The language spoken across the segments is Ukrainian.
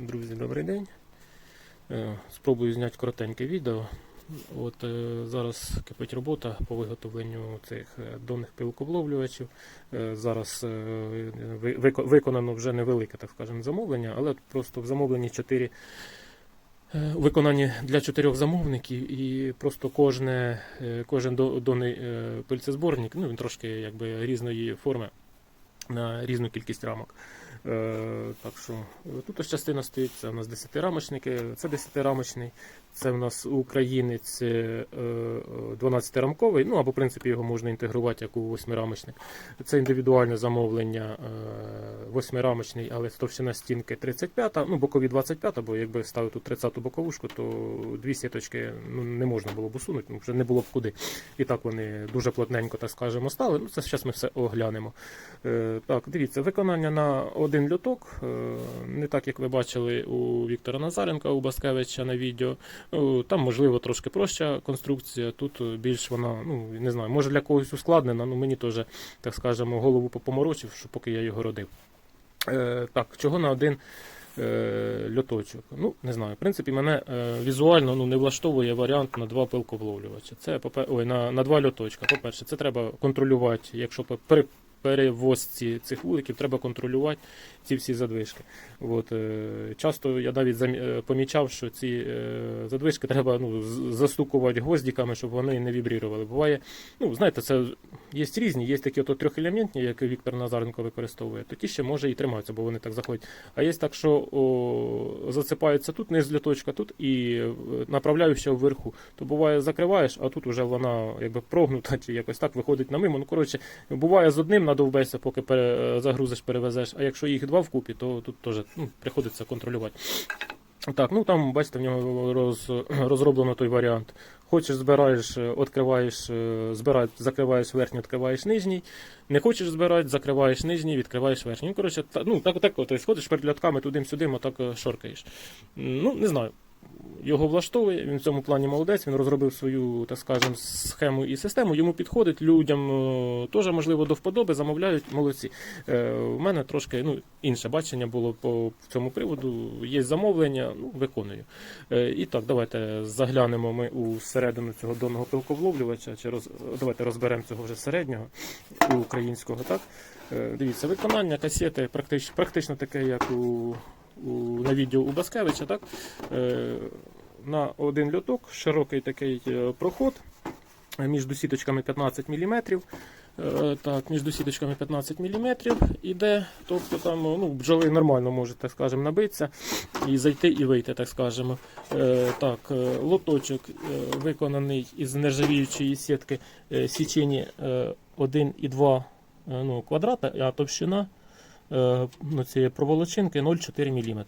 Друзі, добрий день. Е, Спробую зняти коротеньке відео. От е, зараз кипить робота по виготовленню цих е, донних пилковловлювачів. Е, зараз ви- вико- виконано вже невелике, так скажемо, замовлення, але просто в замовленні 4 виконані для чотирьох замовників, і просто кожне, кожен донний пильцезборник, ну він трошки якби різної форми на різну кількість рамок. Е, так що е, тут ось частина стоїть, це у нас 10-рамочники, це 10-рамочний, це у нас українець е, е, 12-рамковий, ну або в принципі його можна інтегрувати як у 8-рамочник. Це індивідуальне замовлення е, 8-рамочний, але товщина стінки 35, ну бокові 25, бо якби ставити тут 30-ту боковушку, то дві сіточки ну, не можна було б усунути, ну, вже не було б куди. І так вони дуже плотненько, так скажемо, стали. Ну, це зараз ми все оглянемо. Е, Так, дивіться, виконання на один льоток. е, Не так, як ви бачили у Віктора Назаренка, у Баскевича на відео. Е, Там, можливо, трошки проща конструкція. Тут е, більш вона, ну не знаю, може для когось ускладнена, ну мені теж, так скажемо, голову попоморочив, що поки я його родив. Е, Так, чого на один е, льоточок? Ну, не знаю. В принципі, мене е, візуально ну, не влаштовує варіант на два пилковловлювача. Це ой, на, на два льоточка. По-перше, це треба контролювати, якщо при перевозці цих вуликів треба контролювати ці всі задвижки. От, е, часто я навіть е, помічав, що ці е, задвижки треба ну, застукувати гвоздіками, щоб вони не вібрірували. Буває, ну, знаєте, це є різні, є такі ото трьохелементні, як Віктор Назаренко використовує, то ті ще може і тримаються, бо вони так заходять. А є так, що о, засипається тут низ літочка, тут і е, направляюча вверху. То буває закриваєш, а тут вже вона якби прогнута чи якось так виходить на мимо. Ну коротше, буває з одним надовбешся, поки пере, загрузиш, перевезеш. А якщо їх два вкупі, то тут теж ну, приходиться контролювати. Так, ну там бачите, в нього роз, розроблено той варіант. Хочеш, збираєш, е, відкриваєш, е, збираєш, закриваєш верхній, відкриваєш нижній. Не хочеш збирати, закриваєш нижній, відкриваєш верхній. Ну, коротше, та, ну, так, так, от, сходиш перед льотками туди-сюди, отак е, шоркаєш. Ну, не знаю. Його влаштовує, він в цьому плані молодець, він розробив свою, так скажемо, схему і систему. Йому підходить, людям е, теж, можливо, до вподоби, замовляють, молодці. Е, У мене трошки ну, інше бачення було по цьому приводу. Є замовлення, ну, виконую. Е, І так, давайте заглянемо ми у середину цього донного пилковловлювача, чи роз... давайте розберемо цього вже середнього українського. Так? Е, Дивіться, виконання касети практично, практично таке, як у, на відео у Баскевича. Так? Е, На один льоток, широкий такий е, проход е, між сіточками 15 мм. Так, між сіточками 15 мм іде, тобто там ну, бджоли нормально може, так скажемо, набитися і зайти і вийти, так скажемо. Так, лоточок виконаний із нержавіючої сітки січені е, 1,2 е, ну, квадрата, а товщина цієї проволочинки 0,4 мм.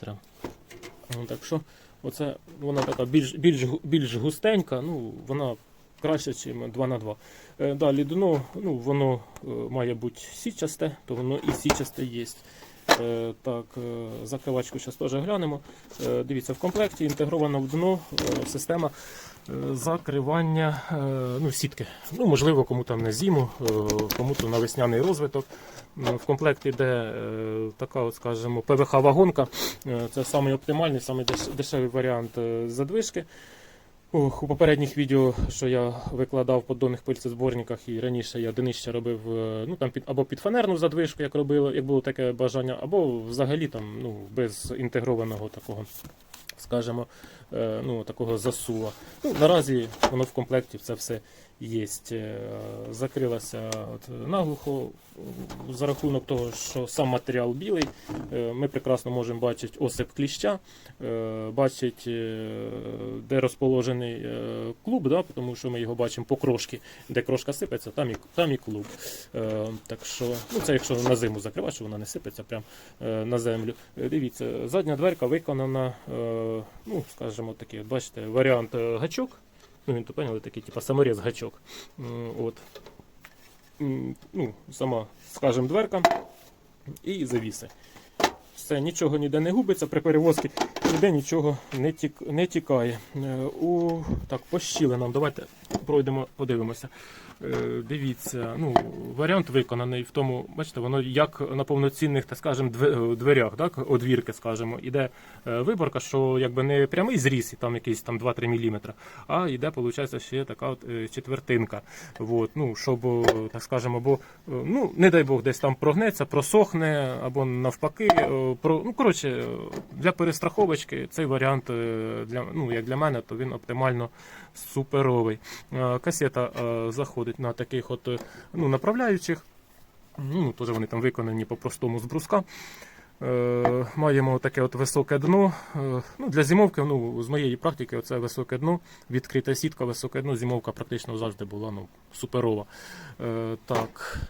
Ну, Так що оце вона така більш, більш, більш густенька, ну, вона краще, ніж 2 на 2 Е, Далі дно, ну, воно е, має бути січасте, то воно і січасте є. Е, Так, е, закривачку зараз теж глянемо. Е, Дивіться, в комплекті інтегрована в дно е, система е, закривання е, ну, сітки. Ну, можливо, кому там на зиму, е, кому-то на весняний розвиток. В комплекті йде е, така, от, скажімо, ПВХ-вагонка. Е, Це самий оптимальний, самий дешевий варіант е, задвижки. У попередніх відео, що я викладав по донних пильцезборниках, і раніше я днище робив е, ну, там під, або під фанерну задвижку, як робили, як було таке бажання, або взагалі там, ну, без інтегрованого такого, скажімо, е, ну, такого засува. Ну, наразі воно в комплекті це все є. Е, Закрилася от, наглухо за рахунок того, що сам матеріал білий. Е, Ми прекрасно можемо бачити осип кліща, е, бачить, е, де розположений клуб, да, тому що ми його бачимо по крошки, де крошка сипеться, там і, там і клуб. Так що, ну це якщо на зиму закривати, що вона не сипеться прямо на землю. Дивіться, задня дверка виконана, ну, скажімо такий, бачите, варіант гачок. Ну, він то поняли, такий, типу, саморіз гачок. От. Ну, сама, скажімо, дверка і завіси. Все, нічого ніде не губиться. При перевозці ніде нічого не, тік, не тікає. Е, У, так, по щілинам, давайте пройдемо, подивимося. Е, Дивіться, ну, варіант виконаний в тому, бачите, воно як на повноцінних, так скажемо, дверях, так, одвірки, скажімо, іде е, виборка, що якби не прямий зріз, там якийсь там 2-3 мм, а йде, виходить, ще така от е, четвертинка. Вот, ну, щоб, е, так скажемо, бо, е, ну, не дай Бог, десь там прогнеться, просохне, або навпаки, е, про, ну, коротше, е, для перестраховочки цей варіант, е, для, ну, як для мене, то він оптимально суперовий. Е, Касета е, заходить на таких от ну, направляючих. Ну, теж вони там виконані по-простому з бруска. Маємо таке от високе дно. Ну, для зимовки, ну, з моєї практики, оце високе дно, відкрита сітка, високе дно, зимовка практично завжди була ну, суперова. Так.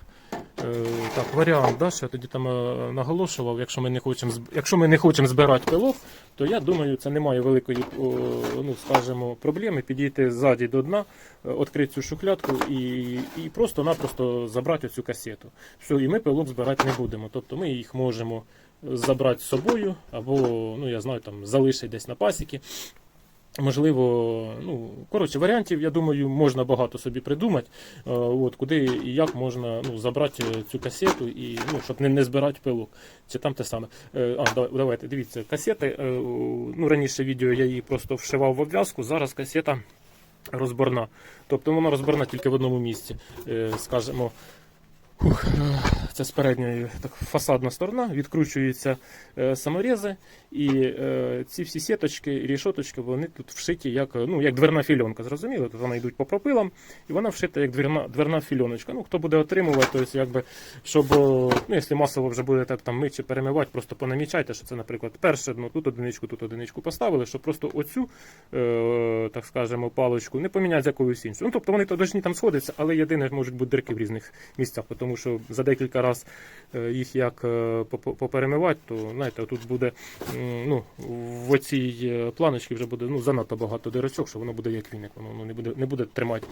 Е, так, варіант, да, що я тоді там е, наголошував, якщо ми не хочемо якщо ми не хочемо збирати пилок, то я думаю, це немає великої, ну скажімо, проблеми підійти ззаді до дна, е, відкрити цю шухлядку і, і просто-напросто забрати цю касету. Все, і ми пилок збирати не будемо. Тобто ми їх можемо забрати з собою, або, ну я знаю, там залишити десь на пасіки. Можливо, ну коротше, варіантів, я думаю, можна багато собі придумати, е, от, куди і як можна ну, забрати цю касету, і, ну, щоб не, не збирати пилок. Чи там те саме. Е, А, давайте, дивіться, касети. е, Ну, раніше відео я її просто вшивав в обв'язку, зараз касета розборна. Тобто вона розборна тільки в одному місці. Скажімо, це з так, фасадна сторона, відкручуються е, саморези, і е, ці всі сіточки і рішоточки вони тут вшиті як, ну, як дверна фільонка, зрозуміло? Тут вона йдуть по пропилам, і вона вшита як дверна, дверна фільоночка. Ну, хто буде отримувати, то есть, якби, щоб, ну, якщо масово вже будете там мити чи перемивати, просто понамічайте, що це, наприклад, перше дно, тут одиничку, тут одиничку поставили, щоб просто оцю, е, так скажемо, паличку не поміняти якоюсь іншою. Ну, тобто вони то там сходяться, але єдине можуть бути дирки в різних місцях, тому що за декілька е, їх як е, поперемивати, то знаєте, тут буде ну, в оцій е, планочці вже буде ну, занадто багато дирочок, що воно буде як віник, воно не буде, не буде тримати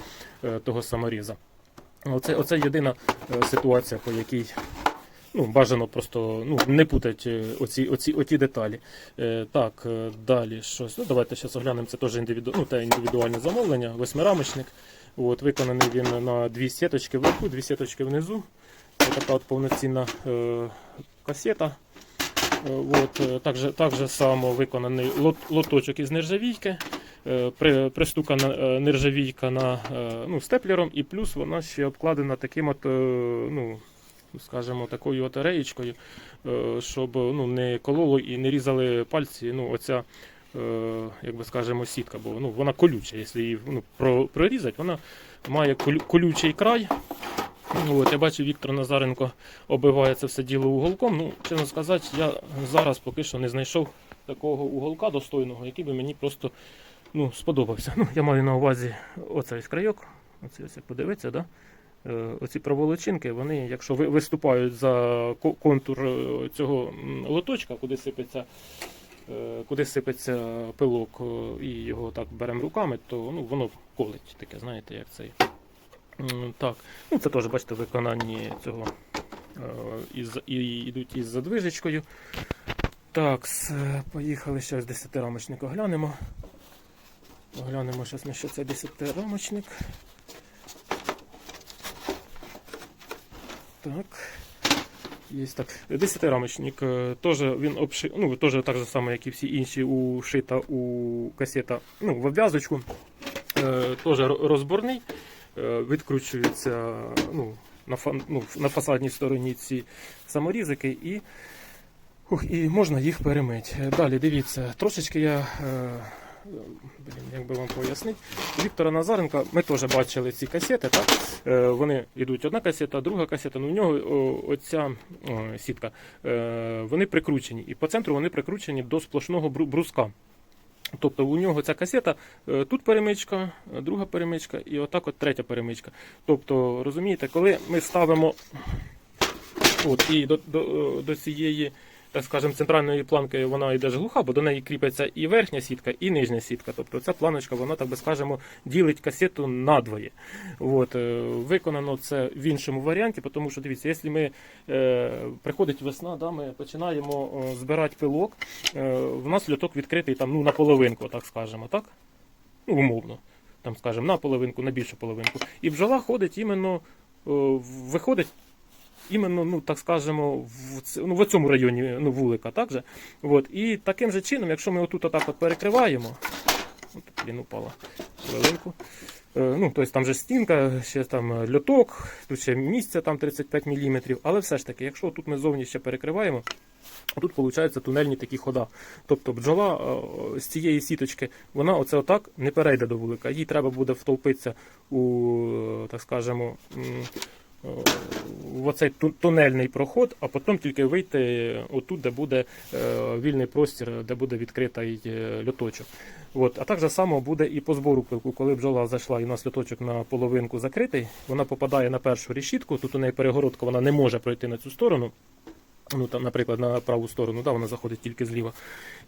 е, того саморіза. Оце, оце єдина ситуація, по якій ну, бажано просто ну, не путати оці, оці, оті деталі. Е, так, далі щось. Ну, давайте зараз оглянемо. Це теж індивіду, ну, те індивідуальне замовлення, восьмирамочник. От, виконаний він на дві сіточки вверху, дві сіточки внизу. Така от повноцінна касета. От, так, же, так же само виконаний лот, лоточок із нержавійки. Е, При, пристукана е, нержавійка на, е, ну, степлером, і плюс вона ще обкладена таким от, е, ну, скажімо, такою от реєчкою, е, щоб ну, не кололо і не різали пальці. Ну, оця, е, як би скажемо, сітка, бо ну, вона колюча. Якщо її ну, про- прорізати, вона має колючий край. От, я бачу, Віктор Назаренко оббиває це все діло уголком. Ну, чесно сказати, я зараз поки що не знайшов такого уголка достойного, який би мені просто ну, сподобався. Ну, я маю на увазі оцей крайок. Оце, ось, як подивитися, да? Е, Оці проволочинки, вони, якщо ви- виступають за контур е, цього лоточка, куди сипеться, е, куди сипеться пилок, і його так беремо руками, то ну, воно колить таке, знаєте, як цей. Так, ну це теж, бачите, виконанні цього е, із, і йдуть із задвижечкою. Так, поїхали ще з 10-рамочник оглянемо. Оглянемо зараз на що це 10-рамочник. Так. Є так. 10-рамочник е, він обши... ну, теж так же само, як і всі інші, ушита у касета ну, в обв'язочку. Е, теж розборний. Е, відкручуються ну, на, ну, на фасадній стороні ці саморізики і, ух, і можна їх перемити. Далі дивіться, трошечки я. Е, Блін, як би вам пояснити. Віктора Назаренка ми теж бачили ці касети. Так? Е, вони йдуть одна касета, друга касета. Ну, у нього оця сітка. Вони прикручені. І по центру вони прикручені до сплошного бруска. Тобто у нього ця касета, е, тут перемичка, е, друга перемичка і отак от третя перемичка. Тобто, розумієте, коли ми ставимо от, і до, до, е, до цієї так скажемо, центральної планки вона йде ж глуха, бо до неї кріпиться і верхня сітка, і нижня сітка. Тобто ця планочка, вона, так би скажемо, ділить касету надвоє. От, е, виконано це в іншому варіанті, тому що дивіться, якщо ми е, приходить весна, да, ми починаємо е, збирати пилок, е, в нас льоток відкритий там, ну, на половинку, так скажемо, так? Ну, умовно. Там, скажемо, на половинку, на більшу половинку. І бджола ходить іменно, е, виходить іменно, ну так скажемо, в, ну, в цьому районі ну, вулика. Так же? От. І таким же чином, якщо ми отут отак от перекриваємо, от він упала хвилинку. Е, Ну, тобто там же стінка, ще там льоток, тут ще місце там 35 мм. Але все ж таки, якщо тут ми зовні ще перекриваємо, тут виходить тунельні такі хода. Тобто бджола е, з цієї сіточки, вона оце отак не перейде до вулика. Їй треба буде втовпитися у, е, так скажемо, в оцей тунельний проход, а потім тільки вийти отут, де буде е, вільний простір, де буде відкритий е, льоточок. От. А так же само буде і по збору пилку. Коли бджола зайшла і у нас льоточок на половинку закритий, вона попадає на першу решітку, тут у неї перегородка, вона не може пройти на цю сторону. Ну, там, наприклад, на праву сторону, да, вона заходить тільки зліва.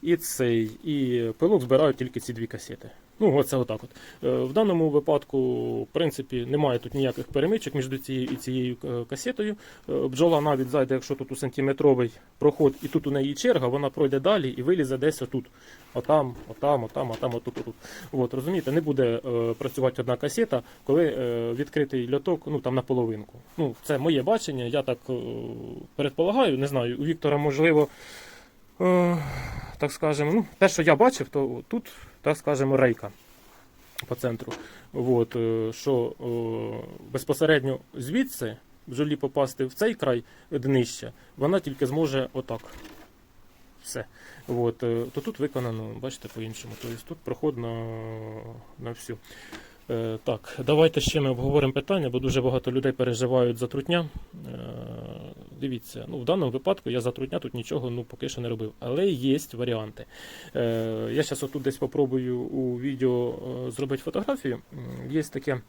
І цей, і пилок збирають тільки ці дві касети. Ну, оце отак от. Е, В даному випадку, в принципі, немає тут ніяких перемичок між цією і цією е, касетою. Е, Бджола навіть зайде, якщо тут у сантиметровий проход, і тут у неї черга, вона пройде далі і вилізе десь отут. Отам, отам, отам, отам, отут, отут. От, розумієте, не буде е, працювати одна касета, коли е, відкритий льоток ну, там наполовинку. Ну, це моє бачення, я так е, передполагаю, не знаю, у Віктора можливо. Е, так скажемо, ну, те, що я бачив, то тут, так скажемо, рейка по центру. От, е, що е, безпосередньо звідси бджолі попасти в цей край днища, вона тільки зможе отак. Все. От, е, то тут виконано, бачите, по-іншому. Тобто тут проход на, на всю. Е, Так, давайте ще ми обговоримо питання, бо дуже багато людей переживають за трутня. Е, Дивіться, ну в даному випадку я за трутня тут нічого ну, поки що не робив. Але є варіанти. Е, Я зараз отут десь попробую у відео зробити фотографію. Є таке.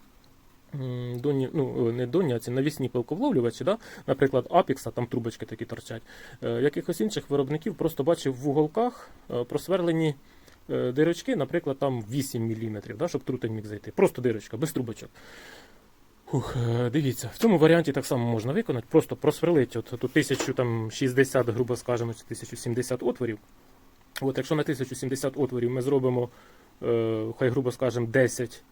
Доні, ну, не доні, а ці навісні пилковловлювачі, да? наприклад, Апікса, там трубочки такі торчать. Якихось інших виробників просто бачив в уголках просверлені дирочки, наприклад, там 8 мм, да, щоб трутень міг зайти. Просто дирочка, без трубочок. Ух, е, дивіться, в цьому варіанті так само можна виконати. Просто просверлити от, тут 1060, грубо скажемо, чи 1070 отворів. От, якщо на 1070 отворів ми зробимо, е, хай грубо скажемо, 10,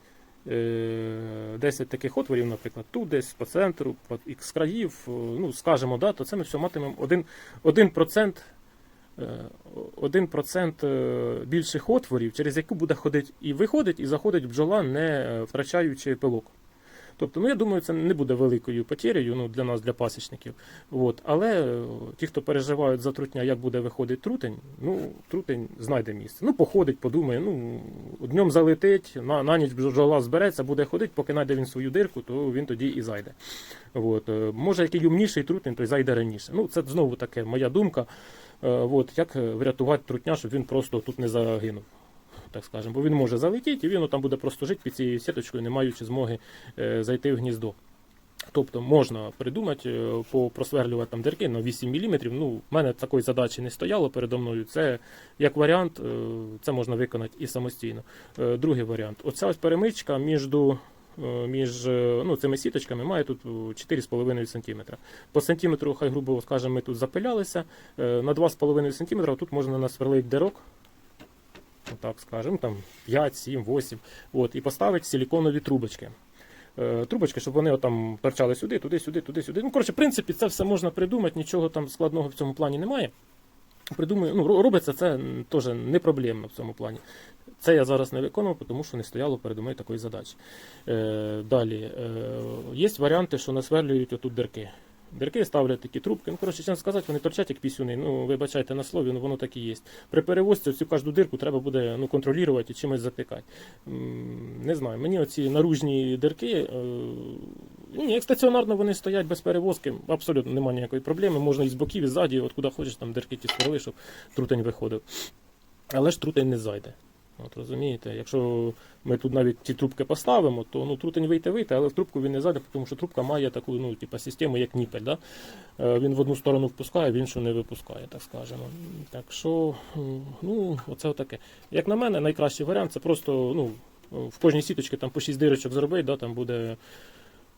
е, 10 таких отворів, наприклад, тут десь по центру, по ікс країв, е, ну, скажемо, да, то це ми все матимемо 1%, 1%, е, 1% е, більших отворів, через яку буде ходити і виходить, і заходить бджола, не е, втрачаючи пилок. Тобто, ну я думаю, це не буде великою потерею ну, для нас, для пасічників. От. Але е, ті, хто переживають за трутня, як буде виходити трутень, ну трутень знайде місце. Ну, походить, подумає, ну днем залетить, на, на ніч бджола збереться, буде ходити, поки знайде він свою дирку, то він тоді і зайде. От. е, Може, який умніший трутень, той зайде раніше. Ну, це знову таке моя думка. Е, От, як е, врятувати трутня, щоб він просто тут не загинув. Так скажемо, бо він може залетіти, і він там буде просто жити під цією сіточкою, не маючи змоги е, зайти в гніздо. Тобто можна придумати, попросверлювати там дірки на 8 мм. Ну, в мене такої задачі не стояло передо мною. Це як варіант, це можна виконати і самостійно. Другий варіант. Оця ось перемичка між, між е, ну, цими сіточками має тут е, 4,5 см. По сантиметру, хай грубо скажемо, ми тут запилялися. Е, На 2,5 см тут можна насверлити дирок. Отак скажемо, там 5, 7, 8. От, і поставити силіконові трубочки. Е, трубочки, щоб вони там перчали сюди, туди, сюди, туди, сюди. Ну, коротше, в принципі, це все можна придумати, нічого там складного в цьому плані немає. Придумаю, ну, робиться це теж не проблемно в цьому плані. Це я зараз не виконував, тому що не стояло передо мною такої задачі. Е, далі, е, є варіанти, що насверлюють отут дирки. Дирки ставлять такі трубки. Ну, коротше, чесно сказати, вони торчать як пісюни. Ну, вибачайте на слові, ну воно так і є. При перевозці цю кожну дирку треба буде ну, контролювати і чимось затикати. Не знаю, мені оці наружні дирки, е, ну, як стаціонарно вони стоять без перевозки, абсолютно немає ніякої проблеми. Можна і з боків, і ззаді, от куди хочеш, там дирки ті сверли, щоб трутень виходив. Але ж трутень не зайде. От розумієте, якщо ми тут навіть ці трубки поставимо, то ну, трутень вийде вийде, але в трубку він не зайде, тому що трубка має таку ну, типу, систему, як ніпель. Да? Е, Він в одну сторону впускає, в іншу не випускає, так скажемо. Так що, ну, оце таке. Як на мене, найкращий варіант це просто ну, в кожній сіточці там по 6 дирочок зробити, да, там буде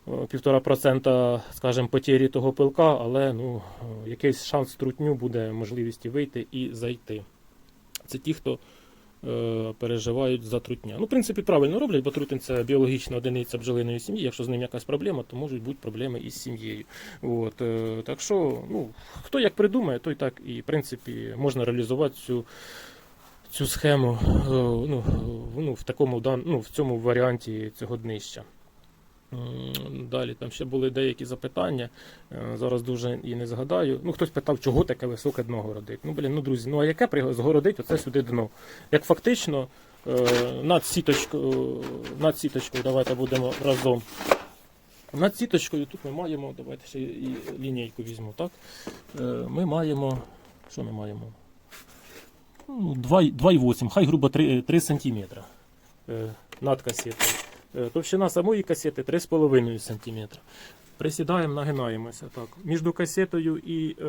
е, півтора процента, скажімо, потері того пилка, але ну, е, якийсь шанс трутню буде можливість вийти і зайти. Це ті, хто переживають за трутня. Ну, в принципі, правильно роблять, бо трутень це біологічна одиниця бджолиної сім'ї. Якщо з ним якась проблема, то можуть бути проблеми із сім'єю. От, е, так що, ну, хто як придумає, той так і в принципі можна реалізувати цю. Цю схему е, ну, ну, в такому ну, в цьому варіанті цього днища. Далі там ще були деякі запитання. Е, Зараз дуже і не згадаю. Ну, хтось питав, чого таке високе дно городить. Ну, блін, ну друзі, ну а яке згородить оце сюди дно? Як фактично е, над сіточкою, над сіточкою, давайте будемо разом. Над сіточкою тут ми маємо, давайте ще і лінійку візьму, так? Е, Ми маємо. Що ми маємо? Ну, 2,8, хай грубо 3, 3 см над касетою. Е, Товщина самої касети 3,5 см. Присідаємо, нагинаємося. Так. Між касетою і е,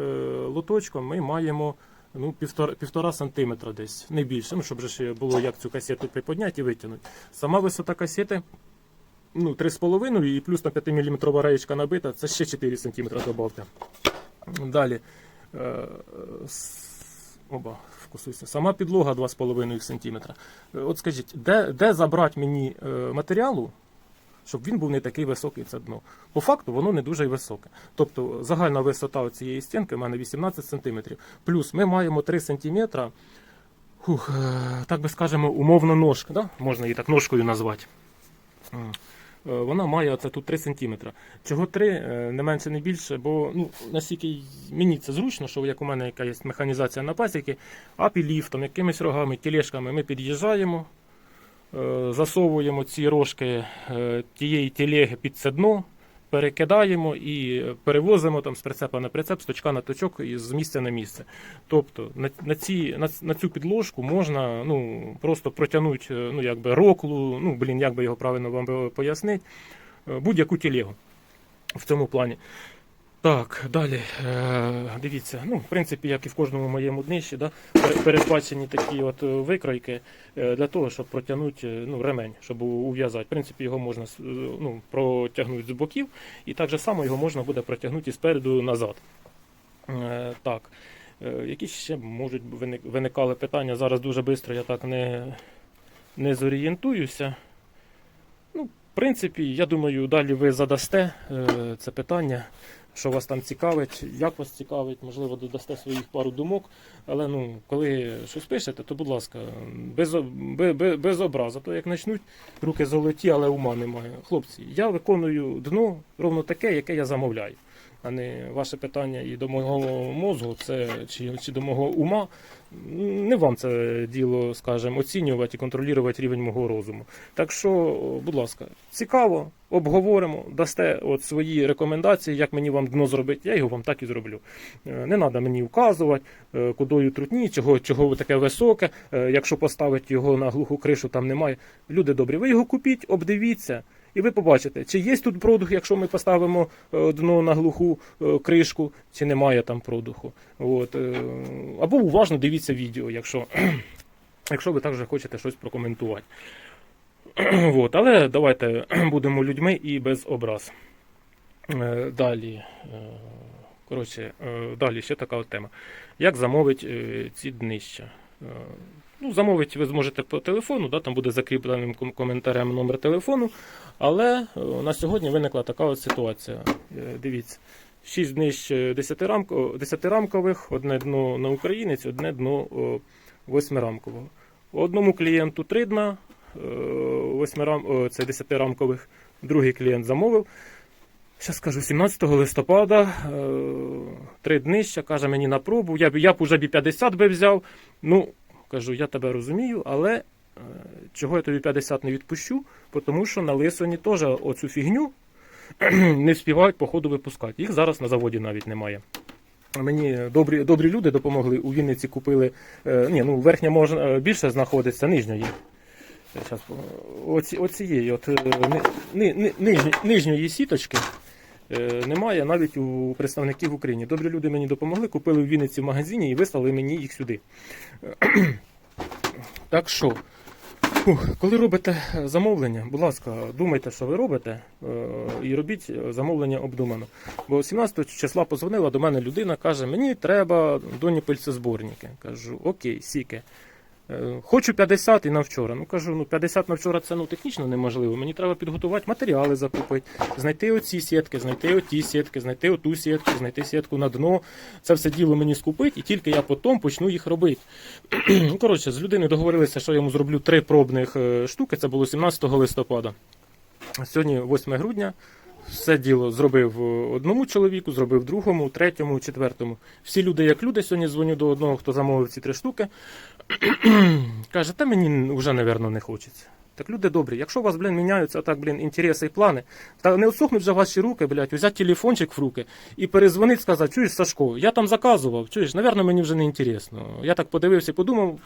лоточком ми маємо ну, півтора, півтора сантиметра десь, не більше, ну, щоб же ще було як цю касету приподняти і витягнути. Сама висота касети ну, 3,5 і плюс на 5 мм раєчка набита, це ще 4 см добавте. Далі. Е, с- Оба, вкусуйся. Сама підлога 2,5 см. Е, От скажіть, де, де забрати мені е, матеріалу, щоб він був не такий високий це дно? По факту воно не дуже високе. Тобто загальна висота цієї стінки в мене 18 см. Плюс ми маємо 3 см, е, так би скажемо, умовно ножка. Да? Можна її так ножкою назвати. Е, Вона має оце тут 3 см. Чого 3, не менше, не більше, бо ну, наскільки мені це зручно, що як у мене яка є механізація на пасіки, апіліфтом, якимись рогами, тілешками ми під'їжджаємо, е, засовуємо ці рожки е, тієї тілеги під це дно, перекидаємо і перевозимо там з прицепа на прицеп, з точка на точок і з місця на місце. Тобто на, на, ці, на, на цю підложку можна ну, просто протягнути е, ну, якби роклу, ну, блін, як би його правильно вам пояснити, е, будь-яку тілегу в цьому плані. Так, далі. Е, дивіться, ну, в принципі, як і в кожному моєму днищі, да, передбачені такі от е, викройки е, для того, щоб протягнути ну, ремень, щоб ув'язати. В принципі, його можна ну, протягнути з боків, і так же само його можна буде протягнути спереду назад. Так. Які ще можуть виникали питання? Зараз дуже швидко я так не, не зорієнтуюся. Ну, в принципі, я думаю, далі ви задасте це питання що вас там цікавить, як вас цікавить, можливо, додасте своїх пару думок. Але ну, коли щось пишете, то будь ласка, без, о- бе- бе- без образу. То як почнуть руки золоті, але ума немає. Хлопці, я виконую дно ровно таке, яке я замовляю. А не ваше питання і до мого мозку, це чи, чи до мого ума. Не вам це діло, скажімо, оцінювати і контролювати рівень мого розуму. Так що, будь ласка, цікаво, обговоримо, дасте от свої рекомендації, як мені вам дно зробити, я його вам так і зроблю. Е, Не треба мені вказувати, е, кудою трутні, чого, чого ви таке високе. Е, Якщо поставити його на глуху кришу, там немає. Люди добрі, ви його купіть, обдивіться. І ви побачите, чи є тут продух, якщо ми поставимо е, дно на глуху е, кришку, чи немає там продуху. От, е, або уважно дивіться відео, якщо, якщо ви також хочете щось прокоментувати. От, але давайте будемо людьми і без образ. Далі. Коротше, далі ще така от тема. Як замовити е, ці днища? Ну, замовити ви зможете по телефону, да, там буде закріпленим коментарем номер телефону. Але е, на сьогодні виникла така от ситуація. Е, Дивіться, 6 днищ 10-рамкових, 10-рамкових, одне дно на українець, одне дно 8-рамкового. Одному клієнту 3 дна, е, 8-рам, це 10-рамкових, другий клієнт замовив. Зараз скажу, 17 листопада, три днища, каже мені на пробу. Я б, я б уже б 50 би взяв. Ну, кажу, я тебе розумію, але е, чого я тобі 50 не відпущу? Тому що на Лисоні теж оцю фігню не вспівають по ходу випускати. Їх зараз на заводі навіть немає. Мені добрі, добрі люди допомогли. У Вінниці купили. Е, ні, ну верхня можна е, більше знаходиться, нижньої. Зараз, оці, оцієї, от, ни, ни, ни, нижньої сіточки немає навіть у представників в Україні. Добрі люди мені допомогли, купили в Вінниці в магазині і вислали мені їх сюди. Так що, коли робите замовлення, будь ласка, думайте, що ви робите, е, і робіть замовлення обдумано. Бо 17 числа позвонила до мене людина, каже, мені треба доні пильцезборники. Кажу, окей, сіке. Е, Хочу 50 і на вчора. Ну кажу, ну 50 на вчора це ну технічно неможливо. Мені треба підготувати матеріали, закупити, знайти оці сітки, знайти оті сітки, знайти оту сітку, знайти сітку на дно. Це все діло мені скупити, і тільки я потім почну їх робити. ну, коротше, з людиною договорилися, що я йому зроблю три пробних е, штуки. Це було 17 листопада. Сьогодні 8 грудня. Все діло зробив одному чоловіку, зробив другому, третьому, четвертому. Всі люди, як люди, сьогодні дзвоню до одного, хто замовив ці три штуки. Каже, та мені вже, напевно, не хочеться. Так люди добрі, якщо у вас, блін, міняються так, блін, інтереси і плани, та не отсохнуть вже ваші руки, блядь, взяти телефончик в руки і перезвонити, сказати, чуєш, Сашко, я там заказував, чуєш, напевно, мені вже не інтересно. Я так подивився і подумав,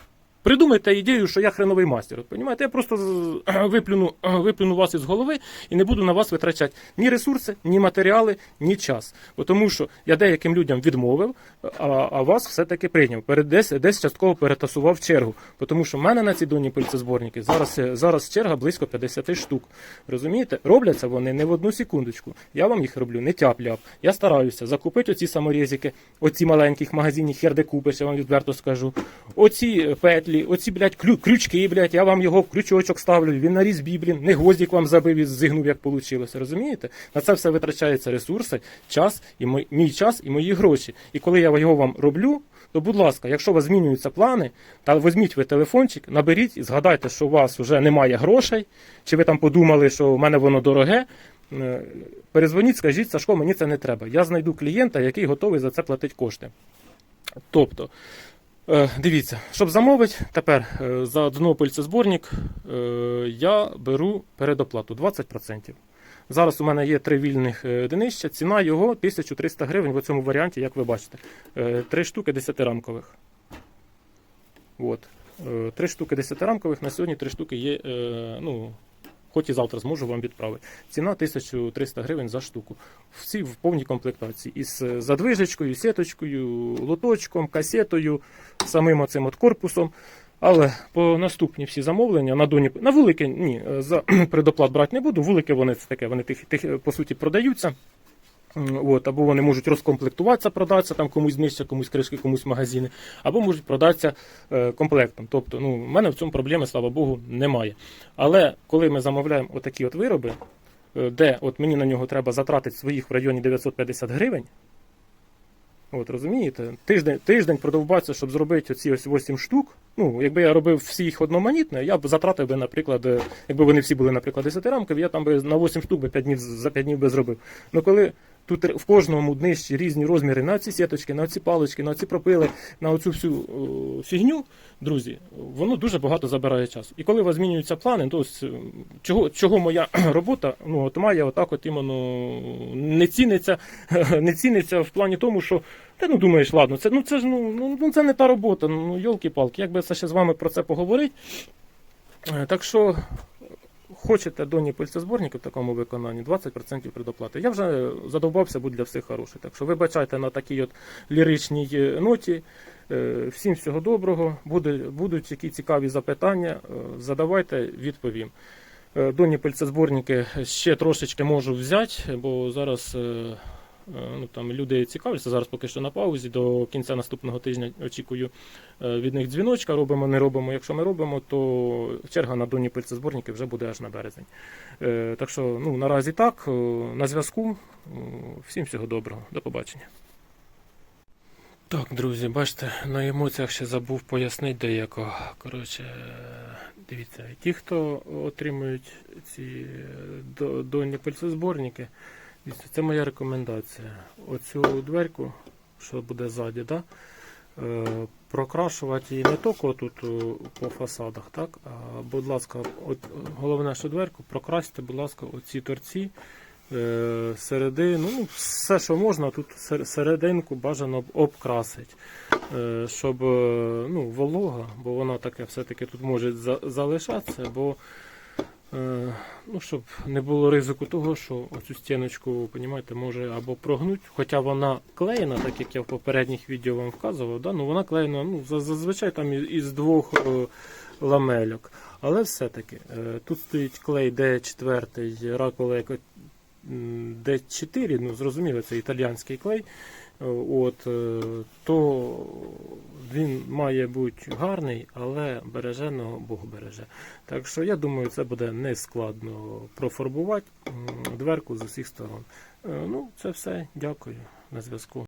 Придумайте ідею, що я хреновий мастер. От? Я просто виплюну, виплюну вас із голови і не буду на вас витрачати ні ресурси, ні матеріали, ні час. Бо тому що я деяким людям відмовив, а, а вас все-таки прийняв. Перед десь, десь частково перетасував чергу. Бо Тому що в мене на ці доні пильцезборники зараз, е, зараз черга близько 50 штук. Розумієте? Робляться вони не в одну секундочку. Я вам їх роблю не тяп-ляп. Я стараюся закупити оці саморізики, оці маленьких магазинів, хер купиш, я вам відверто скажу. Оці е, петлі, оці, блядь, клю, крючки, блядь, я вам його в крючочок ставлю, він на різьбі, не гвоздик вам забив і зігнув, як вийшло. Розумієте? На це все витрачаються ресурси, час і мій, мій час і мої гроші. І коли я його вам роблю, то, будь ласка, якщо у вас змінюються плани, та візьміть ви телефончик, наберіть і згадайте, що у вас вже немає грошей, чи ви там подумали, що в мене воно дороге. Е, Перезвоніть, скажіть, Сашко, мені це не треба. Я знайду клієнта, який готовий за це платити кошти. Тобто, дивіться, щоб замовити, тепер е, за дно пильцезборник е, я беру передоплату 20%. Зараз у мене є три вільних е, ціна його 1300 гривень в цьому варіанті, як ви бачите. Е, Три штуки 10-рамкових. Е, Три штуки 10-рамкових, на сьогодні три штуки є. е, Ну, хоч і завтра зможу вам відправити. Ціна 1300 гривень за штуку. Всі в повній комплектації. Із задвижечкою, сіточкою, лоточком, касетою, самим оцим от корпусом. Але по наступні всі замовлення на доні на вулики ні, е, за предоплат брати не буду. Вулики вони це таке, вони тих, тих, по суті продаються. От, або вони можуть розкомплектуватися, продатися там комусь нижче, комусь кришки, комусь магазини, або можуть продатися е, комплектом. Тобто, ну, в мене в цьому проблеми, слава Богу, немає. Але коли ми замовляємо отакі от вироби, е, де от мені на нього треба затратити своїх в районі 950 гривень. От, розумієте? Тиждень, тиждень продовбатися, щоб зробити оці ось 8 штук. Ну, якби я робив всі їх одноманітно, я б затратив би, наприклад, е, якби вони всі були, наприклад, 10 рамкові, я там би на 8 штук би 5 днів, за 5 днів би зробив. Ну коли тут в кожному днищі різні розміри на ці сіточки, на ці палички, на ці пропили, на оцю всю о, фігню, друзі, воно дуже багато забирає часу. І коли у вас змінюються плани, то ось, е, чого, чого моя робота ну, от має отак от іменно не ціниться, не ціниться в плані тому, що ти ну думаєш, ладно, це ну це ж ну, ну, ну це не та робота. Ну йолки-палки, як би це ще з вами про це поговорити. Е, Так що хочете доні пильцезборники в такому виконанні, 20% предоплати. Я вже задовбався, будь для всіх хороший. Так що вибачайте на такій от ліричній е, ноті. Е, Всім всього доброго. Буде, будуть які цікаві запитання, задавайте, відповім. Доні пильцезборники ще трошечки можу взяти, бо зараз ну, там люди цікавляться. Зараз поки що на паузі. До кінця наступного тижня очікую е, від них дзвіночка. Робимо, не робимо. Якщо ми робимо, то черга на доні пильцезборники вже буде аж на березень. Е, Так що ну, наразі так. Е, На зв'язку. Е, Всім всього доброго. До побачення. Так, друзі, бачите, на емоціях ще забув пояснити деяко. Коротше, дивіться, ті, хто отримують ці е, до- донні пильцезборники, це моя рекомендація. Оцю дверку, що буде ззаді, да? е, прокрашувати її не тільки тут по фасадах, так? А, будь ласка, от, головне, що дверку прокрасьте, будь ласка, оці торці е, середину, ну, все, що можна, тут серединку бажано обкрасити, е, щоб е, ну, волога, бо вона таке все-таки тут може за- залишатися, бо е, ну, щоб не було ризику того, що оцю стіночку, понімаєте, може або прогнуть, хоча вона клеєна, так як я в попередніх відео вам вказував, да? ну, вона клеєна ну, зазвичай там із, двох е, ламельок. Але все-таки е, тут стоїть клей D4 Раколеко D4, ну зрозуміло, це італіянський клей. От, е, то він має бути гарний, але береженого Бог береже. Так що я думаю, це буде не складно профарбувати дверку з усіх сторон. Е, Ну, це все. Дякую. На зв'язку.